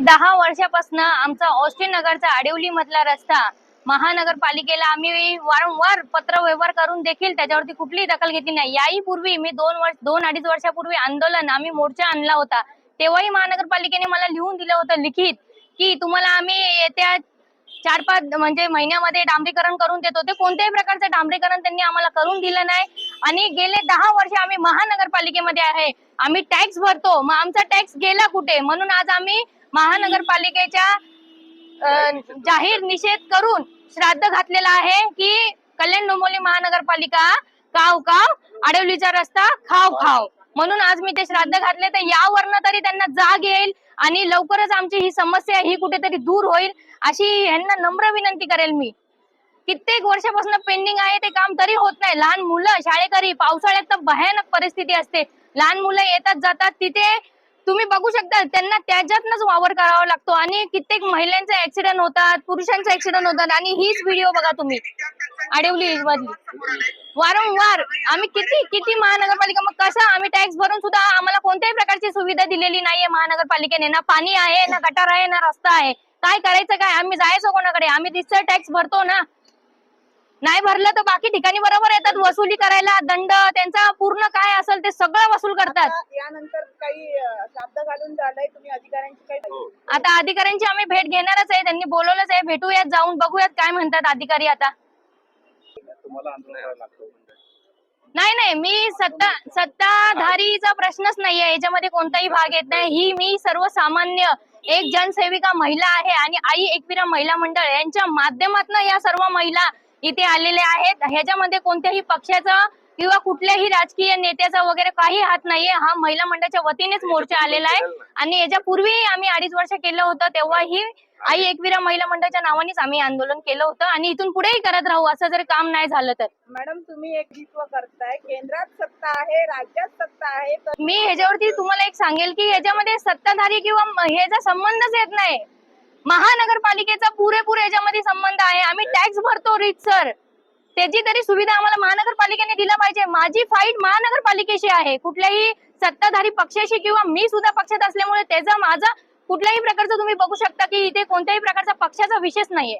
दहा वर्षापासून आमचा ऑस्टिन नगरचा आडिवली मधला रस्ता महानगरपालिकेला आम्ही वारंवार पत्र व्यवहार करून देखील त्याच्यावरती कुठलीही दखल घेतली नाही. याही पूर्वी मी दोन वर्ष दोन अडीच वर्षापूर्वी आंदोलन आम्ही मोर्चा आणला होता. तेव्हाही महानगरपालिकेने मला लिहून दिलं होतं लिखित की तुम्हाला आम्ही येत्या चार पाच म्हणजे महिन्यामध्ये डांबरीकरण करून देतो. ते कोणत्याही प्रकारचं डांबरीकरण त्यांनी आम्हाला करून दिलं नाही. आणि गेले दहा वर्ष आम्ही महानगरपालिकेमध्ये आहे. आम्ही टॅक्स भरतो. मग आमचा टॅक्स गेला कुठे? म्हणून आज आम्ही महानगरपालिकेच्या जाहीर निषेध करून श्राद्ध घातलेला आहे की कल्याण डोंबिवली महानगरपालिका काव काव आडवलीचा रस्ता खाव खाव. म्हणून आज मी ते श्राद्ध घातले तर यावरनं तरी त्यांना जाग येईल आणि लवकरच आमची ही समस्या ही कुठेतरी दूर होईल अशी ह्यांना नम्र विनंती करेल मी. कित्येक वर्षापासून पेंडिंग आहे ते काम तरी होत नाही. लहान मुलं शाळेकरी पावसाळ्यात तर भयानक परिस्थिती असते. लहान मुलं येतात जातात तिथे तुम्ही बघू शकता त्यांना त्याच्यातनच वावर करावा लागतो आणि कित्येक महिलांचे ऍक्सिडेंट होतात पुरुषांचे ऍक्सिडेंट होतात आणि हीच व्हिडिओ बघा तुम्ही. अडवली मधली. वारंवार. आम्ही किती किती महानगरपालिका मग कसं आम्ही टॅक्स भरून सुद्धा आम्हाला कोणत्याही प्रकारची सुविधा दिलेली नाहीये महानगरपालिकेने. ना पाणी आहे ना गटार आहे ना रस्ता आहे. काय करायचं काय? आम्ही जायचो कोणाकडे? आम्ही तिथं टॅक्स भरतो ना. नाही भरलं तर बाकी ठिकाणी बरोबर येतात. वसुली करायला दंड त्यांचा पूर्ण काय असेल ते सगळं वसूल करतात. आता यानंतर काही शब्द घालून झालंय तुम्ही अधिकाऱ्यांची काही आता अधिकाऱ्यांची आम्ही भेट घेणारच आहे. त्यांनी बोलवलंच आहे. भेटूयात जाऊन बघूयात काय म्हणतात अधिकारी आता. तुम्हाला आंदोलन करावं लागतं नाही नाही. मी सत्ता सत्ताधारीचा प्रश्नच नाहीये. याच्यामध्ये कोणताही भाग येत नाही. ही मी सर्वसामान्य एक जनसेविका महिला आहे आणि आई एकविरा महिला मंडळ. यांच्या माध्यमातून या सर्व महिला इथे आलेल्या आहेत. ह्याच्यामध्ये कोणत्याही पक्षाचा किंवा कुठल्याही राजकीय नेत्याचा वगैरे काही हात नाहीये. हा महिला मंडळाच्या वतीनेच मोर्चा आलेला आहे. आणि याच्यापूर्वी आम्ही अडीच वर्ष केलं होतं. तेव्हाही आई एकविरा महिला मंडळाच्या नावानेच आम्ही आंदोलन केलं होतं. आणि इथून पुढेही करत राहू. असं जर काम नाही झालं तर. मॅडम तुम्ही एक नेतृत्व करताय. केंद्रात सत्ता आहे राज्यात सत्ता आहे. तर मी ह्याच्यावरती तुम्हाला एक सांगेल की ह्याच्यामध्ये सत्ताधारी किंवा ह्याचा संबंधच येत नाही. महानगरपालिकेचा पुरेपूर याच्यामध्ये संबंध आहे. आम्ही टॅक्स भरतो रीत सर त्याची तरी सुविधा आम्हाला महानगरपालिकेने दिला पाहिजे. माझी फाईट महानगरपालिकेशी आहे. कुठल्याही सत्ताधारी पक्षाशी किंवा मी सुद्धा पक्षात असल्यामुळे त्याचा माझा कुठल्याही प्रकारचं तुम्ही बघू शकता की इथे कोणत्याही प्रकारचा पक्षाचा विशेष नाहीये.